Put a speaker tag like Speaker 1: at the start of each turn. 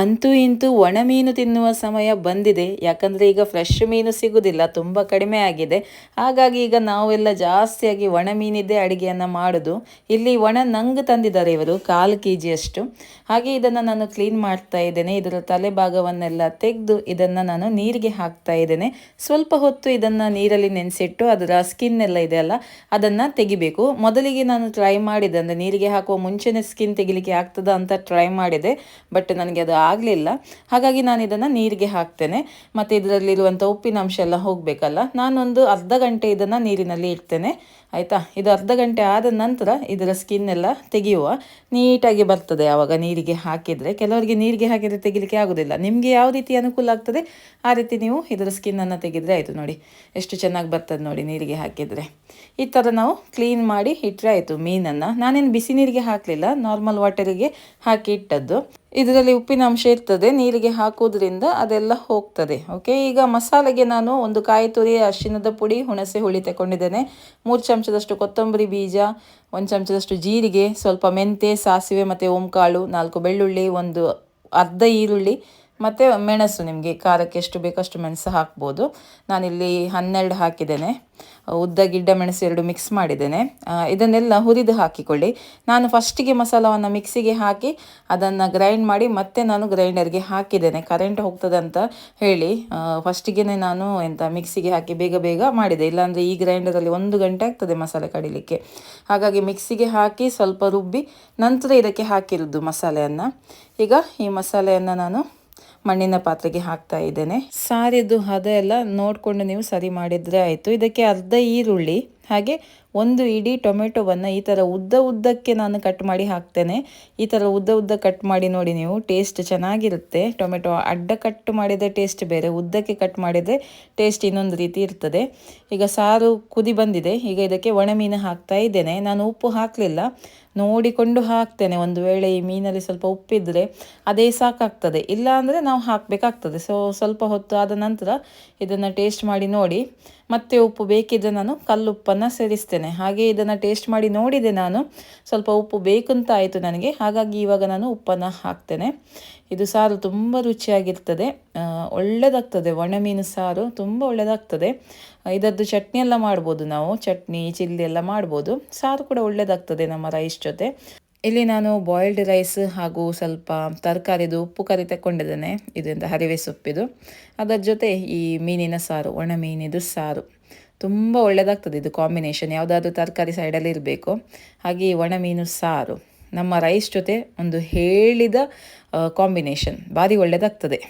Speaker 1: ಅಂತೂ ಇಂತೂ ಒಣ ಮೀನು ತಿನ್ನುವ ಸಮಯ ಬಂದಿದೆ. ಯಾಕಂದರೆ ಈಗ ಫ್ರೆಶ್ ಮೀನು ಸಿಗುವುದಿಲ್ಲ ತುಂಬ ಕಡಿಮೆ ಆಗಿದೆ. ಹಾಗಾಗಿ ಈಗ ನಾವೆಲ್ಲ ಜಾಸ್ತಿಯಾಗಿ ಒಣ ಮೀನಿದ್ದೇ ಅಡುಗೆಯನ್ನು ಮಾಡೋದು. ಇಲ್ಲಿ ಒಣ ನಂಗೆ ತಂದಿದ್ದಾರೆ ಇವರು, ಕಾಲು ಕೆ ಜಿಯಷ್ಟು ಹಾಗೆ ಇದನ್ನು ನಾನು ಕ್ಲೀನ್ ಮಾಡ್ತಾ ಇದ್ದೇನೆ. ಇದರ ತಲೆ ಭಾಗವನ್ನೆಲ್ಲ ತೆಗೆದು ಇದನ್ನು ನಾನು ನೀರಿಗೆ ಹಾಕ್ತಾ ಇದ್ದೇನೆ. ಸ್ವಲ್ಪ ಹೊತ್ತು ಇದನ್ನು ನೀರಲ್ಲಿ ನೆನೆಸಿಟ್ಟು ಅದರ ಸ್ಕಿನ್ ಎಲ್ಲ ಇದೆ ಅಲ್ಲ, ಅದನ್ನು ತೆಗಿಬೇಕು. ಮೊದಲಿಗೆ ನಾನು ಟ್ರೈ ಮಾಡಿದೆ ಅಂದರೆ ನೀರಿಗೆ ಹಾಕುವ ಮುಂಚೆನೇ ಸ್ಕಿನ್ ತೆಗಿಲಿಕ್ಕೆ ಆಗ್ತದ ಅಂತ ಟ್ರೈ ಮಾಡಿದೆ ಬಟ್ ನನಗೆ ಅದು ಆಗಲಿಲ್ಲ. ಹಾಗಾಗಿ ನಾನು ಇದನ್ನು ನೀರಿಗೆ ಹಾಕ್ತೇನೆ. ಮತ್ತು ಇದರಲ್ಲಿರುವಂಥ ಉಪ್ಪಿನಾಂಶ ಎಲ್ಲ ಹೋಗಬೇಕಲ್ಲ? ನಾನೊಂದು ಅರ್ಧ ಗಂಟೆ ಇದನ್ನು ನೀರಿನಲ್ಲಿ ಇಡ್ತೇನೆ. ಆಯಿತಾ? ಇದು ಅರ್ಧ ಗಂಟೆ ಆದ ನಂತರ ಇದರ ಸ್ಕಿನ್ ಎಲ್ಲ ತೆಗೆಯುವ. ನೀಟಾಗಿ ಬರ್ತದೆ ಆವಾಗ ನೀರಿಗೆ ಹಾಕಿದರೆ. ಕೆಲವರಿಗೆ ನೀರಿಗೆ ಹಾಕಿದರೆ ತೆಗಿಲಿಕ್ಕೆ ಆಗೋದಿಲ್ಲ. ನಿಮಗೆ ಯಾವ ರೀತಿ ಅನುಕೂಲ ಆಗ್ತದೆ, ಆ ರೀತಿ ನೀವು ಇದರ ಸ್ಕಿನ್ನನ್ನು ತೆಗೆದರೆ ಆಯಿತು ನೋಡಿ. ಎಷ್ಟು ಚೆನ್ನಾಗಿ ಬರ್ತದೆ ನೋಡಿ ನೀರಿಗೆ ಹಾಕಿದರೆ. ಈ ಥರ ನಾವು ಕ್ಲೀನ್ ಮಾಡಿ ಇಟ್ಟರೆ ಆಯಿತು ಮೀನನ್ನು. ನಾನೇನು ಬಿಸಿ ನೀರಿಗೆ ಹಾಕಲಿಲ್ಲ ನಾರ್ಮಲ್ ವಾಟರಿಗೆ ಹಾಕಿ ಇಟ್ಟದ್ದು. ಇದರಲ್ಲಿ ಉಪ್ಪಿನ ಅಂಶ ಇರ್ತದೆ, ನೀರಿಗೆ ಹಾಕೋದ್ರಿಂದ ಅದೆಲ್ಲ ಹೋಗ್ತದೆ. ಓಕೆ ಈಗ ಮಸಾಲೆಗೆ ನಾನು ಒಂದು ಕಾಯಿ ತುರಿ ಅರಿಶಿನದ ಪುಡಿ, ಹುಣಸೆ ಹುಳಿ ತಗೊಂಡಿದ್ದೇನೆ. ಮೂರು ಚಮಚದಷ್ಟು ಕೊತ್ತಂಬರಿ ಬೀಜ, ಒಂದು ಚಮಚದಷ್ಟು ಜೀರಿಗೆ, ಸ್ವಲ್ಪ ಮೆಂತೆ, ಸಾಸಿವೆ ಮತ್ತು ಓಂಕಾಳು, ನಾಲ್ಕು ಬೆಳ್ಳುಳ್ಳಿ, ಒಂದು ಅರ್ಧ ಈರುಳ್ಳಿ ಮತ್ತು ಮೆಣಸು ನಿಮಗೆ ಖಾರಕ್ಕೆ ಎಷ್ಟು ಬೇಕಷ್ಟು ಮೆಣಸು ಹಾಕ್ಬೋದು. ನಾನಿಲ್ಲಿ ಹನ್ನೆರಡು ಹಾಕಿದ್ದೇನೆ. ಉದ್ದ ಗಿಡ್ಡ ಮೆಣಸು ಎರಡು ಮಿಕ್ಸ್ ಮಾಡಿದ್ದೇನೆ. ಇದನ್ನೆಲ್ಲ ಹುರಿದು ಹಾಕಿಕೊಳ್ಳಿ. ನಾನು ಫಸ್ಟಿಗೆ ಮಸಾಲವನ್ನು ಮಿಕ್ಸಿಗೆ ಹಾಕಿ ಅದನ್ನು ಗ್ರೈಂಡ್ ಮಾಡಿ ಮತ್ತೆ ನಾನು ಗ್ರೈಂಡರ್ಗೆ ಹಾಕಿದ್ದೇನೆ. ಕರೆಂಟ್ ಹೋಗ್ತದೆ ಅಂತ ಹೇಳಿ ಫಸ್ಟಿಗೆ ನಾನು ಎಂಥ ಮಿಕ್ಸಿಗೆ ಹಾಕಿ ಬೇಗ ಬೇಗ ಮಾಡಿದೆ. ಇಲ್ಲಾಂದರೆ ಈ ಗ್ರೈಂಡರಲ್ಲಿ ಒಂದು ಗಂಟೆ ಆಗ್ತದೆ ಮಸಾಲೆ ಕಡಿಲಿಕ್ಕೆ. ಹಾಗಾಗಿ ಮಿಕ್ಸಿಗೆ ಹಾಕಿ ಸ್ವಲ್ಪ ರುಬ್ಬಿ ನಂತರ ಇದಕ್ಕೆ ಹಾಕಿರೋದು ಮಸಾಲೆಯನ್ನು. ಈಗ ಈ ಮಸಾಲೆಯನ್ನು ನಾನು ಮಣ್ಣಿನ ಪಾತ್ರೆಗೆ ಹಾಕ್ತಾ ಇದ್ದೇನೆ. ಸಾರಿದ್ದು ಹದ ಎಲ್ಲ ನೋಡಿಕೊಂಡು ನೀವು ಸರಿ ಮಾಡಿದರೆ ಆಯಿತು. ಇದಕ್ಕೆ ಅರ್ಧ ಈರುಳ್ಳಿ ಹಾಗೆ ಒಂದು ಇಡೀ ಟೊಮೆಟೊವನ್ನು ಈ ಥರ ಉದ್ದ ಉದ್ದಕ್ಕೆ ನಾನು ಕಟ್ ಮಾಡಿ ಹಾಕ್ತೇನೆ. ಈ ಥರ ಉದ್ದ ಉದ್ದ ಕಟ್ ಮಾಡಿ ನೋಡಿ ನೀವು ಟೇಸ್ಟ್ ಚೆನ್ನಾಗಿರುತ್ತೆ. ಟೊಮೆಟೊ ಅಡ್ಡ ಕಟ್ ಮಾಡಿದರೆ ಟೇಸ್ಟ್ ಬೇರೆ, ಉದ್ದಕ್ಕೆ ಕಟ್ ಮಾಡಿದರೆ ಟೇಸ್ಟ್ ಇನ್ನೊಂದು ರೀತಿ ಇರ್ತದೆ. ಈಗ ಸಾರು ಕುದಿ ಬಂದಿದೆ, ಈಗ ಇದಕ್ಕೆ ಒಣ ಮೀನು ಹಾಕ್ತಾ ಇದ್ದೇನೆ. ನಾನು ಉಪ್ಪು ಹಾಕಲಿಲ್ಲ, ನೋಡಿಕೊಂಡು ಹಾಕ್ತೇನೆ. ಒಂದು ವೇಳೆ ಈ ಮೀನಲ್ಲಿ ಸ್ವಲ್ಪ ಉಪ್ಪಿದ್ದರೆ ಅದೇ ಸಾಕಾಗ್ತದೆ. ಇಲ್ಲ ಅಂದರೆ ನಾವು ಹಾಕಬೇಕಾಗ್ತದೆ. ಸೊ ಸ್ವಲ್ಪ ಹೊತ್ತು ಆದ ನಂತರ ಇದನ್ನು ಟೇಸ್ಟ್ ಮಾಡಿ ನೋಡಿ. ಮತ್ತೆ ಉಪ್ಪು ಬೇಕಿದ್ದರೆ ನಾನು ಕಲ್ಲುಪ್ಪನ್ನು ಸೇರಿಸ್ತೇನೆ. ಹಾಗೆ ಇದನ್ನು ಟೇಸ್ಟ್ ಮಾಡಿ ನೋಡಿದೆ ನಾನು. ಸ್ವಲ್ಪ ಉಪ್ಪು ಬೇಕಂತ ಆಯಿತು ನನಗೆ. ಹಾಗಾಗಿ ಇವಾಗ ನಾನು ಉಪ್ಪನ್ನು ಹಾಕ್ತೇನೆ. ಇದು ಸಾರು ತುಂಬ ರುಚಿಯಾಗಿರ್ತದೆ. ಒಳ್ಳೆಯದಾಗ್ತದೆ ಒಣಮೀನು ಸಾರು ತುಂಬ ಒಳ್ಳೆಯದಾಗ್ತದೆ ಇದರದ್ದು ಚಟ್ನಿ ಎಲ್ಲ ಮಾಡ್ಬೋದು ನಾವು. ಚಟ್ನಿ, ಚಿಲ್ಲಿ ಎಲ್ಲ ಮಾಡ್ಬೋದು. ಸಾರು ಕೂಡ ಒಳ್ಳೆಯದಾಗ್ತದೆ ನಮ್ಮ ರೈಸ್ ಜೊತೆ. ಇಲ್ಲಿ ನಾನು ಬಾಯ್ಲ್ಡ್ ರೈಸ್ ಹಾಗೂ ಸ್ವಲ್ಪ ತರಕಾರಿದು ಉಪ್ಪು ಕರಿ ತಗೊಂಡಿದ್ದೇನೆ ಇದರಿಂದ ಹರಿವೆ ಸೊಪ್ಪಿದು. ಅದರ ಜೊತೆ ಈ ಮೀನಿನ ಸಾರು, ಒಣ ಮೀನಿದು ಸಾರು. ತುಂಬ ಒಳ್ಳೆಯದಾಗ್ತದೆ ಇದು ಕಾಂಬಿನೇಷನ್ ಯಾವುದಾದ್ರೂ ತರಕಾರಿ ಸೈಡಲ್ಲಿ ಇರಬೇಕು. ಹಾಗೆ ಒಣ ಮೀನು ಸಾರು. ನಮ್ಮ ರೈಸ್ ಜೊತೆ ಒಂದು ಹೇಳಿದ ಕಾಂಬಿನೇಷನ್ ಭಾರಿ ಒಳ್ಳೆಯದಾಗ್ತದೆ